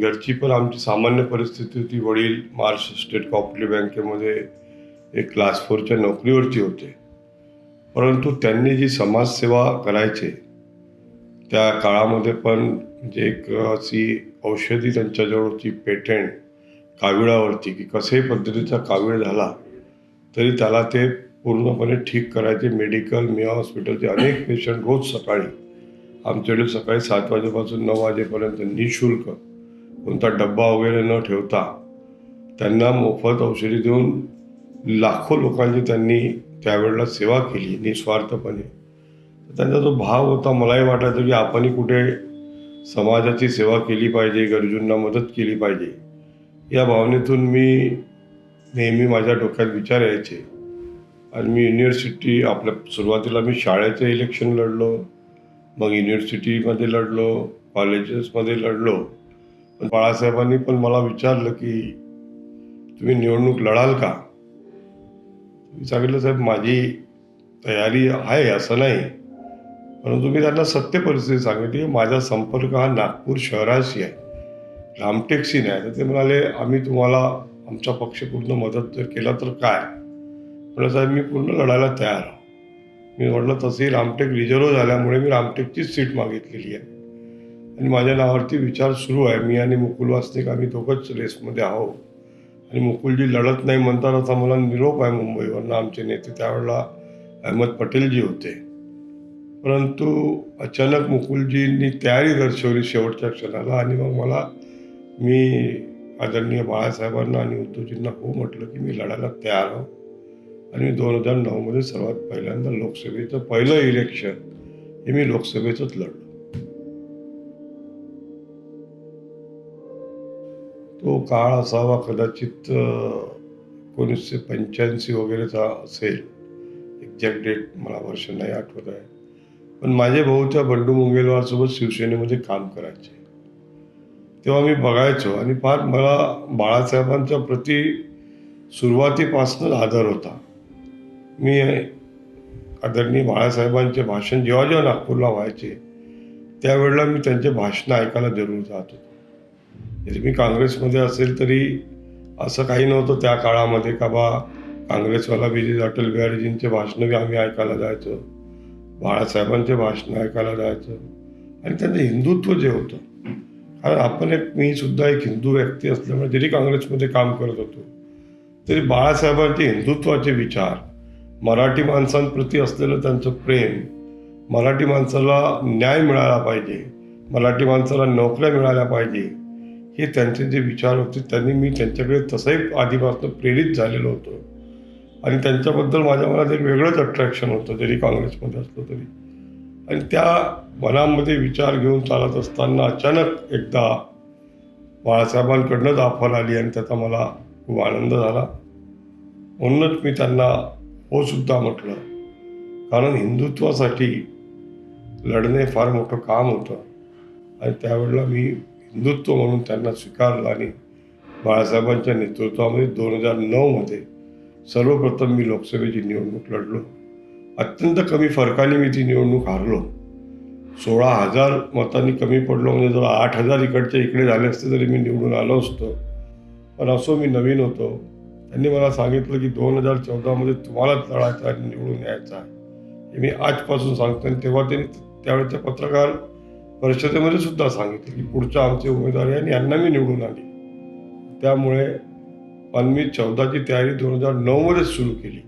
घरची पण आमची सामान्य परिस्थिती होती. वडील महाराष्ट्र स्टेट कॉपरेटिव्ह बँकेमध्ये एक क्लास फोरच्या नोकरीवरती होते. परंतु त्यांनी जी समाजसेवा करायचे त्या काळामध्ये पण जे एक अशी औषधी त्यांच्याजवळ होती पेटंट काविळावरती की कसेही पद्धतीचा कावीळ झाला तरी त्याला ते पूर्णपणे ठीक करायचे. मेडिकल मिया हॉस्पिटलचे अनेक पेशंट रोज सकाळी आमच्याकडे सकाळी सात वाजेपासून नऊ वाजेपर्यंत निशुल्क कोणता डब्बा वगैरे न ठेवता त्यांना मोफत औषधी देऊन लाखो लोकांची त्यांनी त्यावेळेला सेवा केली निस्वार्थपणे. त्यांचा जो भाव होता मलाही वाटायचं की आपणही कुठे समाजाची सेवा केली पाहिजे गरजूंना मदत केली पाहिजे. या भावनेतून मी नेहमी माझ्या डोक्यात विचार यायचे. आणि मी युनिव्हर्सिटी आपल्या सुरुवातीला मी शाळेचं इलेक्शन लढलो मग युनिव्हर्सिटीमध्ये लढलो कॉलेजेसमध्ये लढलो. पण बाळासाहेबांनी पण मला विचारलं की तुम्ही निवडणूक लढाल का? मी सांगितलं साहेब माझी तयारी आहे असं नाही. परंतु मी त्यांना सत्य परिस्थिती सांगितली. माझा संपर्क हा नागपूर शहराशी आहे. रामटेकशी नाही. तर ते म्हणाले आम्ही तुम्हाला आमचा पक्ष पूर्ण मदत जर केला तर काय? म्हणलं साहेब मी पूर्ण लढायला तयार आहे. मी म्हटलं तसंही रामटेक रिझर्व झाल्यामुळे मी रामटेकचीच सीट मागितलेली आहे. आणि माझ्या नावावरती विचार सुरू आहे. मी आणि मुकुल वासनिक आम्ही दोघंच रेसमध्ये आहोत. आणि मुकुलजी लढत नाही म्हणतात आता मला निरोप आहे मुंबईवरनं आमचे नेते. त्यावेळेला अहमद पटेलजी होते. परंतु अचानक मुकुलजींनी तयारी दर्शवली शेवटच्या क्षणाला आणि मग मला मी आदरणीय बाळासाहेबांना आणि उद्धवजींना हो म्हटलं की मी लढायला तयार आहो आणि मी दोन हजार नऊमध्ये सर्वात पहिल्यांदा लोकसभेचं पहिलं इलेक्शन हे मी लोकसभेचंच लढलो. तो काळ असावा कदाचित एकोणीसशे पंच्याऐंशी वगैरेचा असेल. एक्झॅक्ट डेट मला वर्ष नाही आठवत आहे. पण माझ्या भाऊच्या बंडू मुंगेलवारसोबत शिवसेनेमध्ये काम करायचे. तेव्हा मी बघायचो आणि फार मला बाळासाहेबांच्या प्रती सुरुवातीपासूनच आदर होता. मी आदरणीय बाळासाहेबांचे भाषण जेव्हा जेव्हा नागपूरला व्हायचे त्यावेळेला मी त्यांचे भाषणं ऐकायला जरूर जात होतो. म्हणजे मी काँग्रेसमध्ये असेल तरी असं काही नव्हतं त्या काळामध्ये का बा काँग्रेसवाला बी अटल बिहारीजींचे भाषणं बी आम्ही ऐकायला जायचो. बाळासाहेबांचे भाषणं ऐकायला जायचं. आणि त्यांचं हिंदुत्व जे होतं. कारण आपण एक मी सुद्धा एक हिंदू व्यक्ती असल्यामुळे जरी काँग्रेसमध्ये काम करत होतो तरी बाळासाहेबांचे हिंदुत्वाचे विचार मराठी माणसांप्रती असलेलं त्यांचं प्रेम मराठी माणसाला न्याय मिळाला पाहिजे मराठी माणसाला नोकऱ्या मिळाल्या पाहिजे हे त्यांचे जे विचार होते त्यांनी मी त्यांच्याकडे तसंही आधीपासून प्रेरित झालेलो होतो. आणि त्यांच्याबद्दल माझ्या मनात एक वेगळंच अट्रॅक्शन होतं जरी काँग्रेसमध्ये असलं तरी. आणि त्या मनामध्ये विचार घेऊन चालत असताना अचानक एकदा बाळासाहेबांकडनंच ऑफर आली आणि त्याचा मला खूप आनंद झाला. म्हणूनच मी त्यांना हो सुद्धा म्हटलं. कारण हिंदुत्वासाठी लढणे फार मोठं काम होतं. आणि त्यावेळेला मी हिंदुत्व म्हणून त्यांना स्वीकारलं आणि बाळासाहेबांच्या नेतृत्वामध्ये दोन हजार नऊमध्ये सर्वप्रथम मी लोकसभेची निवडणूक लढलो. अत्यंत कमी फरकाने मी ती निवडणूक हारलो. सोळा हजार मतांनी कमी पडलो म्हणजे जर आठ हजार इकडच्या इकडे झाले असते तरी मी निवडून आलो असतो. पण असो मी नवीन होतो. त्यांनी मला सांगितलं की दोन हजार चौदामध्ये तुम्हालाच लढायचं आणि निवडून यायचं आहे. हे मी आजपासून सांगतो आणि तेव्हा त्यांनी त्यावेळेचे पत्रकार परिषदेमध्ये सुद्धा सांगितलं की पुढच्या आमचे उमेदवार आणि यांना मी निवडून आली त्यामुळे पण मी चौदाची तयारी दोन हजार नऊमध्येच सुरू केली.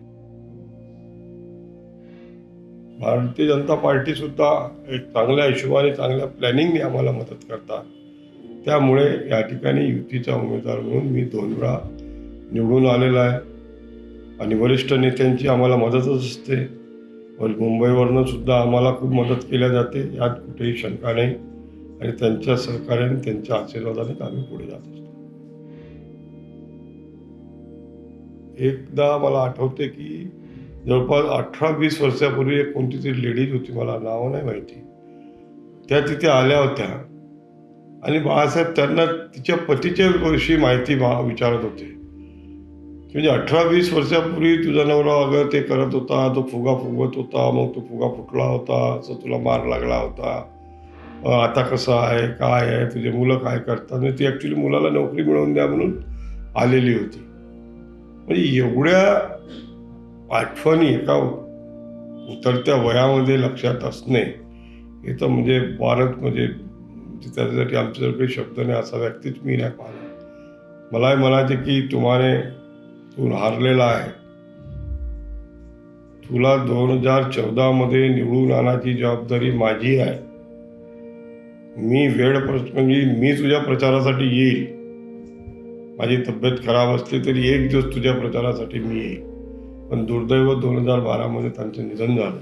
भारतीय जनता पार्टी सुद्धा एक चांगल्या हिशोबाने चांगल्या प्लॅनिंगने आम्हाला मदत करतात. त्यामुळे या ठिकाणी युतीचा उमेदवार म्हणून मी दोन वेळा निवडून आलेला आहे. आणि वरिष्ठ नेत्यांची आम्हाला मदतच असते. पण मुंबईवरनं सुद्धा आम्हाला खूप मदत केल्या जाते यात कुठेही शंका नाही. आणि त्यांच्या सहकार्याने त्यांच्या आशीर्वादाने आम्ही पुढे जात असतो. एकदा मला आठवते की जवळपास अठरा वीस वर्षापूर्वी एक कोणती तरी लेडीज होती मला नावं नाही माहिती. त्या तिथे आल्या होत्या. आणि बाळासाहेब त्यांना तिच्या पतीच्या विषयी माहिती विचारत होते. म्हणजे अठरा वीस वर्षापूर्वी तुझा नवरा अगं ते करत होता तो फुगा फुगवत होता मग तो फुगा फुटला होता असं तुला मार लागला होता. आता कसं आहे काय आहे तुझे मुलं काय करतात? म्हणजे ती ॲक्च्युली मुलाला नोकरी मिळवून द्या म्हणून आलेली होती. म्हणजे एवढ्या आठवणी एका उतरत्या वयामध्ये लक्षात असणे हे तर म्हणजे भारत म्हणजे त्याच्यासाठी आमच्याजवळ काही शब्द नाही असा व्यक्तीच मी नाही पाहिला. मलाही म्हणायचे की तुम्हाला तू हारलेला आहे. तुला दोन हजार चौदामध्ये निवडून आणायची जबाबदारी माझी आहे. मी वेळ म्हणजे मी तुझ्या प्रचारासाठी येईल. माझी तब्येत खराब असली तरी एक दिवस तुझ्या प्रचारासाठी मी येईल. पण दुर्दैव दोन हजार बारामध्ये त्यांचं निधन झालं.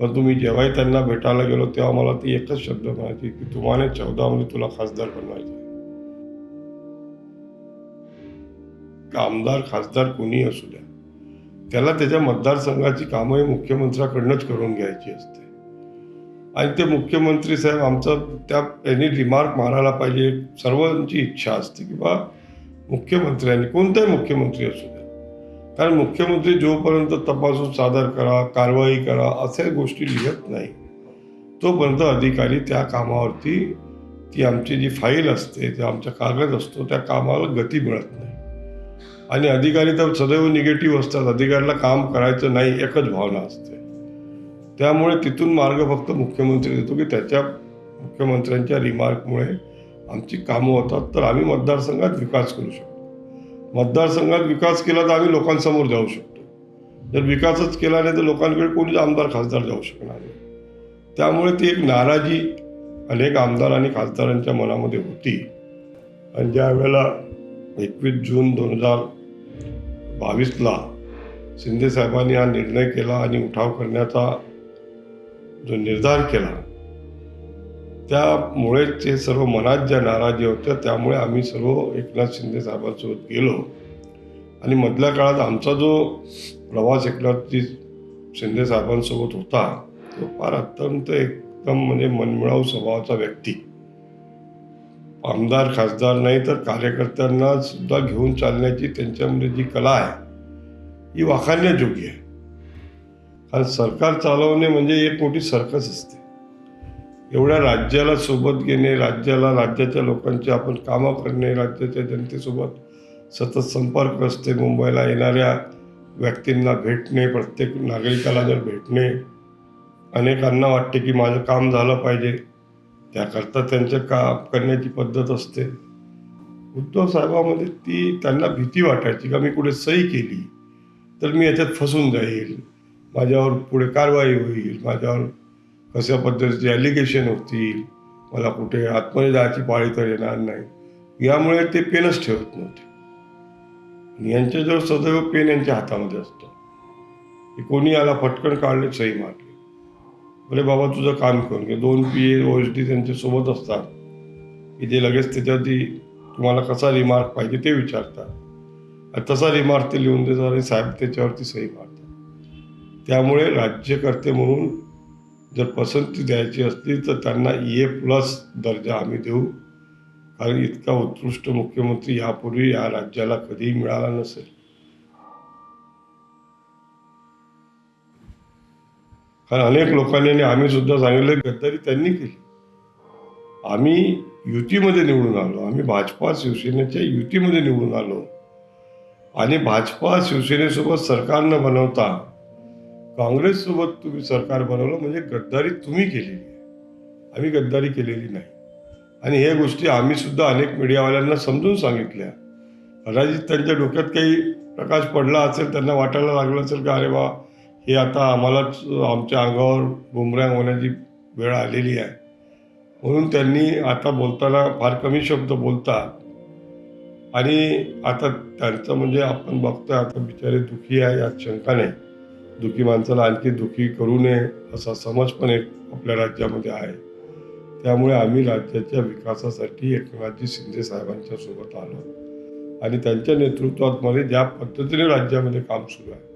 परंतु मी जेव्हाही त्यांना भेटायला गेलो तेव्हा मला ती एकच शब्द म्हणायची की तुम्हाला चौदामध्ये तुला खासदार बनवायचं आमदार खासदार कोणी असू द्या. त्याला त्याच्या मतदारसंघाची कामंही मुख्यमंत्र्याकडनंच करून घ्यायची असते. आणि ते मुख्यमंत्री साहेब आमचं त्या यांनी रिमार्क मारायला पाहिजे सर्वांची इच्छा असते की बा मुख्यमंत्र्यांनी कोणताही मुख्यमंत्री असू द्या. कारण मुख्यमंत्री जोपर्यंत तपासून सादर करा कारवाई करा अशा गोष्टी लिहत नाही तोपर्यंत अधिकारी त्या कामावरती ती आमची जी फाईल असते जे आमचा कागद असतो त्या कामाला गती मिळत नाही. आणि अधिकारी तर सदैव निगेटिव्ह असतात. अधिकाऱ्याला काम करायचं नाही एकच भावना असते. त्यामुळे तिथून मार्ग फक्त मुख्यमंत्री देतो की त्याच्या मुख्यमंत्र्यांच्या रिमार्कमुळे आमची कामं होतात. तर आम्ही मतदारसंघात विकास करू शकतो. मतदारसंघात विकास केला तर आम्ही लोकांसमोर जाऊ शकतो. जर विकासच केला नाही तर लोकांकडे कोणीच आमदार खासदार जाऊ शकणार नाही. त्यामुळे ती एक नाराजी अनेक आमदार आणि खासदारांच्या मनामध्ये होती. आणि ज्या वेळेला एकवीस जून दोन हजार बावीसला शिंदे साहेबांनी हा निर्णय केला आणि उठाव करण्याचा जो निर्धार केला त्यामुळेच ते सर्व मनात ज्या नाराजी होत्या त्यामुळे आम्ही सर्व एकनाथ शिंदे साहेबांसोबत गेलो. आणि मधल्या काळात आमचा जो प्रवास एकनाथजी शिंदे साहेबांसोबत होता तो फार अत्यंत एकदम म्हणजे मनमिळाऊ स्वभावाचा व्यक्ती. आमदार खासदार नाही तर कार्यकर्त्यांना सुद्धा घेऊन चालण्याची त्यांच्यामध्ये जी कला आहे ही वाखाणण्याजोगी आहे. कारण सरकार चालवणे म्हणजे एक मोठी सर्कस असते. एवढ्या राज्याला सोबत घेणे राज्याला राज्याच्या लोकांची आपण कामं करणे राज्याच्या जनतेसोबत सतत संपर्क असते मुंबईला येणाऱ्या व्यक्तींना भेटणे प्रत्येक नागरिकाला जर भेटणे अनेकांना वाटते की माझं काम झालं पाहिजे. त्याकरता त्यांचं काम करण्याची पद्धत असते. उद्धव साहेबामध्ये ती त्यांना भीती वाटायची का मी कुठे सही केली तर मी याच्यात फसून जाईल माझ्यावर पुढे कारवाई होईल माझ्यावर कशा पद्धतीचे ॲलिगेशन होतील मला कुठे आतमध्ये जायची पाळी तर येणार नाही. यामुळे ते पेनच ठेवत नव्हते. आणि यांच्याजवळ सदैव पेन यांच्या हातामध्ये असतो. की कोणी आला फटकन काढले सही मारली अरे बाबा तुझं काम करून घे दोन P A O S D त्यांच्यासोबत असतात. की जे लगेच त्याच्यावरती तुम्हाला कसा रिमार्क पाहिजे ते विचारतात. आणि तसा रिमार्क ते लिहून देतात आणि साहेब त्याच्यावरती सही मारतात त्यामुळे राज्यकर्ते म्हणून जर पसंती द्यायची असली तर त्यांना ए प्लस दर्जा आम्ही देऊ. कारण इतका उत्कृष्ट मुख्यमंत्री यापूर्वी या राज्याला कधीही मिळाला नसेल. कारण अनेक लोकांनी आणि आम्ही सुद्धा सांगितलं गद्दारी त्यांनी केली. आम्ही युतीमध्ये निवडून आलो. आम्ही भाजपा शिवसेनेच्या युतीमध्ये निवडून आलो. आणि भाजपा शिवसेनेसोबत सरकार न बनवता काँग्रेससोबत तुम्ही सरकार बनवलं म्हणजे गद्दारी तुम्ही केलेली आहे. आम्ही गद्दारी केलेली नाही. आणि हे गोष्टी आम्हीसुद्धा अनेक मीडियावाल्यांना समजून सांगितल्या. कदाचित त्यांच्या डोक्यात काही प्रकाश पडला असेल त्यांना वाटायला लागलं असेल का अरे वा हे आता आम्हालाच आमच्या अंगावर बुमरँग होण्याची वेळ आलेली आहे. म्हणून त्यांनी आता बोलताना फार कमी शब्द बोलतात. आणि आता त्यांचं म्हणजे आपण बघतोय आता बिचारे दुखी आहे यात शंका नाही. दुखी माणसाला आणखी दुखी करू नये असा समज पण एक आपल्या राज्यामध्ये आहे. त्यामुळे आम्ही राज्याच्या विकासासाठी एकनाथजी शिंदे साहेबांच्या सोबत आलो. आणि त्यांच्या नेतृत्वात मध्ये ज्या पद्धतीने राज्यामध्ये काम सुरू आहे.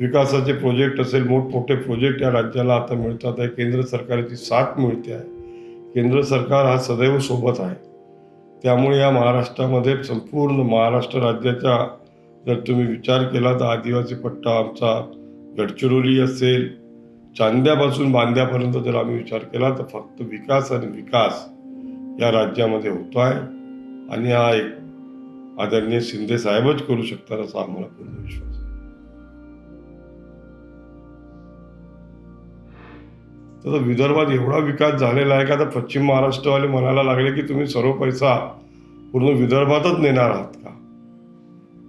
विकासाचे प्रोजेक्ट असेल मोठमोठे प्रोजेक्ट या राज्याला आता मिळतात आहे. केंद्र सरकारची साथ मिळते आहे. केंद्र सरकार हा सदैव सोबत आहे. त्यामुळे या महाराष्ट्रामध्ये संपूर्ण महाराष्ट्र राज्याचा जर तुम्ही विचार केला तर आदिवासी पट्टा आमचा गडचिरोली असेल चांद्यापासून बांद्यापर्यंत जर आम्ही विचार केला तर फक्त विकास आणि विकास या राज्यामध्ये होतो आहे. आणि हा एक आदरणीय शिंदे साहेबच करू शकतात असा आम्हाला पूर्ण विश्वास तसं विदर्भात एवढा विकास झालेला आहे का आता पश्चिम महाराष्ट्रवाले म्हणायला लागले की तुम्ही सर्व पैसा पूर्ण विदर्भातच नेणार आहात का?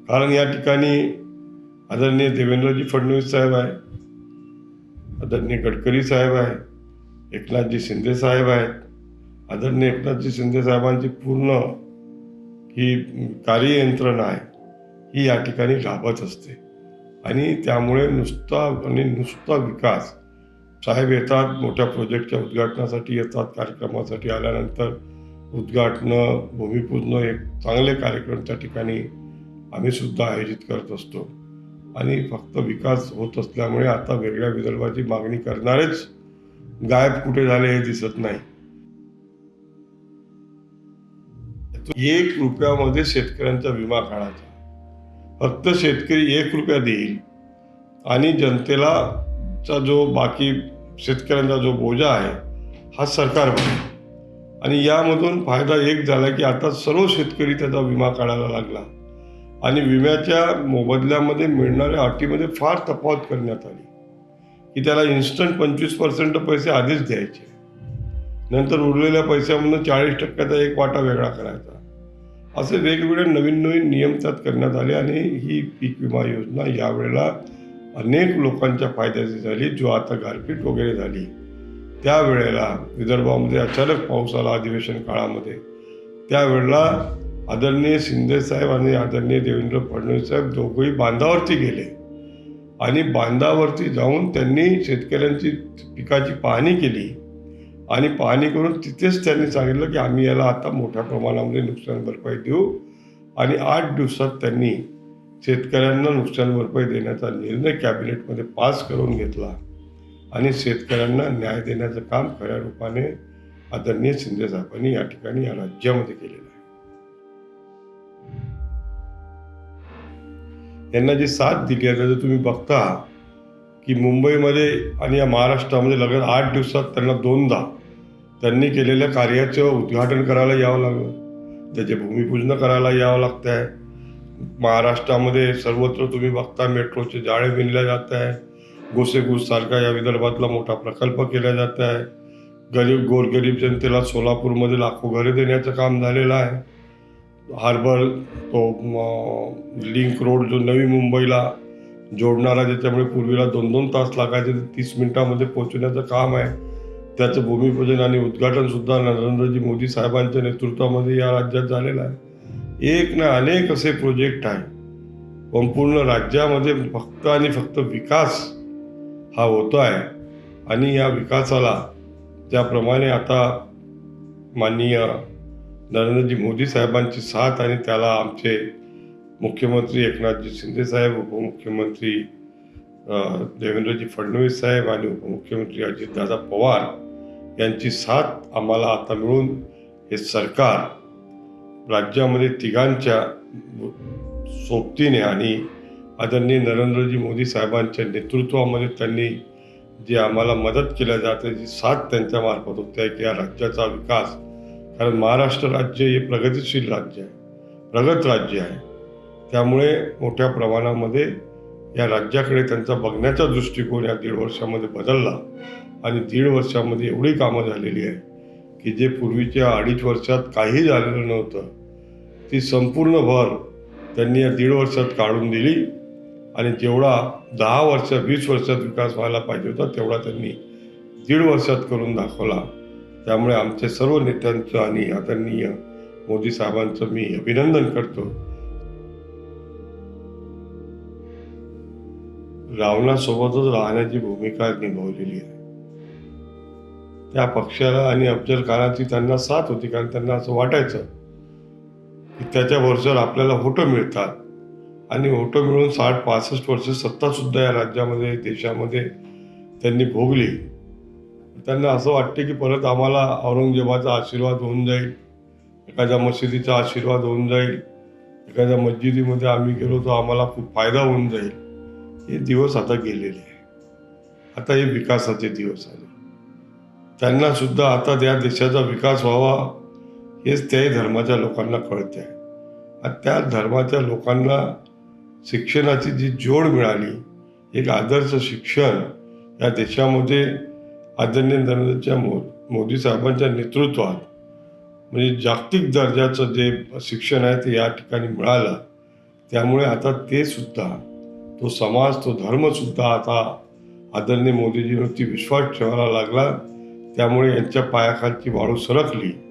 कारण या ठिकाणी आदरणीय देवेंद्रजी फडणवीस साहेब आहे आदरणीय गडकरी साहेब आहे एकनाथजी शिंदे साहेब आहेत. आदरणीय एकनाथजी शिंदे साहेबांची पूर्ण ही कार्ययंत्रणा आहे ही या ठिकाणी राबत असते. आणि त्यामुळे नुसता आणि नुसता विकास साहेब येतात मोठ्या प्रोजेक्टच्या उद्घाटनासाठी येतात कार्यक्रमासाठी आल्यानंतर उद्घाटनं भूमिपूजनं एक चांगले कार्यक्रम त्या ठिकाणी आम्ही सुद्धा आयोजित करत असतो. आणि फक्त विकास होत असल्यामुळे आता वेगळ्या विदर्भाची मागणी करणारेच गायब कुठे झाले हे दिसत नाही. एक रुपयामध्ये शेतकऱ्यांचा विमा काढायचा. फक्त शेतकरी एक रुपया देईल आणि जनतेला चा जो बाकी शेतकऱ्यांचा जो बोजा आहे हा सरकार आणि यामधून फायदा एक झाला की आता सर्व शेतकरी त्याचा विमा काढायला लागला. आणि विम्याच्या मोबदल्यामध्ये मिळणाऱ्या अटीमध्ये फार तफावत करण्यात आली. की त्याला इन्स्टंट पंचवीस पर्सेंट पैसे आधीच द्यायचे. नंतर उरलेल्या पैशामधून चाळीस टक्क्याचा एक वाटा वेगळा करायचा. असे वेगवेगळे नवीन नवीन नियम त्यात करण्यात आले आणि ही पीक विमा योजना यावेळेला अनेक लोकांच्या फायद्याची झाली जो आता गारपीट वगैरे झाली. त्यावेळेला विदर्भामध्ये अचानक पाऊस आला अधिवेशन काळामध्ये. त्यावेळेला आदरणीय शिंदे साहेब आणि आदरणीय देवेंद्र फडणवीस साहेब दोघंही बांधावरती गेले. आणि बांधावरती जाऊन त्यांनी शेतकऱ्यांची पिकाची पाहणी केली. आणि पाहणी करून तिथेच त्यांनी सांगितलं की आम्ही याला आता मोठ्या प्रमाणामध्ये नुकसान भरपाई देऊ. आणि आठ दिवसात त्यांनी शेतकऱ्यांना नुकसान भरपाई देण्याचा निर्णय कॅबिनेटमध्ये पास करून घेतला आणि शेतकऱ्यांना न्याय देण्याचं काम खऱ्या रूपाने आदरणीय शिंदे साहेबांनी या ठिकाणी या राज्यामध्ये केलेलं आहे. यांना जी साथ दिली आहे त्याचं तुम्ही बघता की मुंबईमध्ये आणि या महाराष्ट्रामध्ये लगत आठ दिवसात त्यांना दोनदा त्यांनी केलेल्या कार्याचं उद्घाटन करायला यावं लागलं त्याचे भूमिपूजन करायला यावं लागतं आहे महाराष्ट्रामध्ये सर्वत्र तुम्ही बघता मेट्रोचे जाळे विणल्या जात आहे. गोसेगूस सारखा या विदर्भातला मोठा प्रकल्प केला जात आहे. गरीब गोरगरीब जनतेला सोलापूरमध्ये लाखो घरे देण्याचं काम झालेलं आहे. हार्बर तो म, लिंक रोड जो नवी मुंबईला जोडणारा ज्याच्यामुळे पूर्वीला दोन दोन तास लागायचे ते तीस मिनिटामध्ये पोहोचवण्याचं काम आहे. त्याचं भूमिपूजन आणि उद्घाटनसुद्धा नरेंद्रजी मोदी साहेबांच्या नेतृत्वामध्ये या राज्यात झालेलं आहे. एक ना अनेक असे प्रोजेक्ट आहे संपूर्ण राज्यामध्ये फक्त आणि फक्त विकास हा होतो आहे आणि या विकासाला ज्याप्रमाणे आता माननीय नरेंद्रजी मोदी साहेबांची साथ आणि त्याला आमचे मुख्यमंत्री एकनाथजी शिंदे साहेब उपमुख्यमंत्री देवेंद्रजी फडणवीस साहेब आणि उपमुख्यमंत्री अजितदादा पवार यांची साथ आम्हाला आता मिळून हे सरकार राज्यामध्ये तिघांच्या सोबतीने आणि आदरणीय नरेंद्रजी मोदी साहेबांच्या नेतृत्वामध्ये त्यांनी जी आम्हाला मदत केल्या जाते जी साथ त्यांच्यामार्फत होते आहे की या राज्याचा विकास कारण महाराष्ट्र राज्य हे प्रगतिशील राज्य आहे प्रगत राज्य आहे. त्यामुळे मोठ्या प्रमाणामध्ये या राज्याकडे त्यांचा बघण्याचा दृष्टिकोन या दीड वर्षामध्ये बदलला आणि दीड वर्षामध्ये एवढी कामं झालेली आहे की जे पूर्वीच्या अडीच वर्षात काही झालेलं नव्हतं ती संपूर्ण भर त्यांनी या दीड वर्षात काढून दिली. आणि जेवढा दहा वर्ष वीस वर्षात विकास व्हायला पाहिजे होता तेवढा त्यांनी दीड वर्षात करून दाखवला. त्यामुळे आमचे सर्व नेत्यांचं आणि आदरणीय मोदी साहेबांचं मी अभिनंदन करतो. रावणासोबतच राहण्याची भूमिका निभावलेली आहे. त्या पक्षाला आणि अफजल खानाची त्यांना साथ होती कारण त्यांना असं वाटायचं त्याच्या वर्षावर आपल्याला होटं मिळतात. आणि होटं मिळून साठ पासष्ट वर्ष सत्तासुद्धा या राज्यामध्ये देशामध्ये त्यांनी भोगली. त्यांना असं वाटते की परत आम्हाला औरंगजेबाचा आशीर्वाद होऊन जाईल एखाद्या मशिदीचा आशीर्वाद होऊन जाईल एखाद्या मस्जिदीमध्ये आम्ही गेलो तर आम्हाला खूप फायदा होऊन जाईल. हे दिवस आता गेलेले आहे आता हे विकासाचे दिवस आले. त्यांनासुद्धा आता त्या देशाचा विकास व्हावा हेच त्याही धर्माच्या लोकांना कळते आहे आणि त्या धर्माच्या लोकांना शिक्षणाची जी जोड मिळाली एक आदर्श शिक्षण या देशामध्ये आदरणीय नरेंद्रच्या मो मोदी साहेबांच्या नेतृत्वात म्हणजे जागतिक दर्जाचं जे शिक्षण आहे ते या ठिकाणी मिळालं. त्यामुळे आता ते सुद्धा तो समाज तो धर्मसुद्धा आता आदरणीय मोदीजीवरती विश्वास ठेवायला लागला. त्यामुळे यांच्या पायाखालची वाळू सरकली.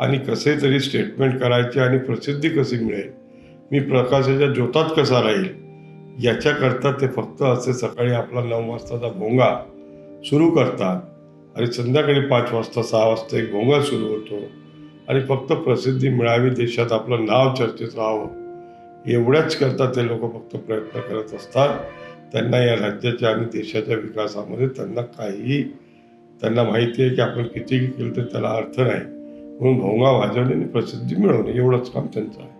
आणि कसे तरी स्टेटमेंट करायचे आणि प्रसिद्धी कशी मिळेल मी प्रकाशाच्या ज्योतात कसा राहील याच्याकरता ते फक्त असे सकाळी आपला नऊ वाजताचा भोंगा सुरू करतात. आणि संध्याकाळी पाच वाजता सहा वाजता एक भोंगा सुरू होतो. आणि फक्त प्रसिद्धी मिळावी देशात आपलं नाव चर्चेत राहावं एवढ्याच करता ते लोक फक्त प्रयत्न करत असतात. त्यांना या राज्याच्या आणि देशाच्या विकासामध्ये त्यांना काहीही त्यांना माहिती आहे की आपण कितीही केलं तर त्याला अर्थ नाही. म्हणून भोंगा वाजवणे आणि प्रसिद्धी मिळवणे एवढंच काम त्यांचं आहे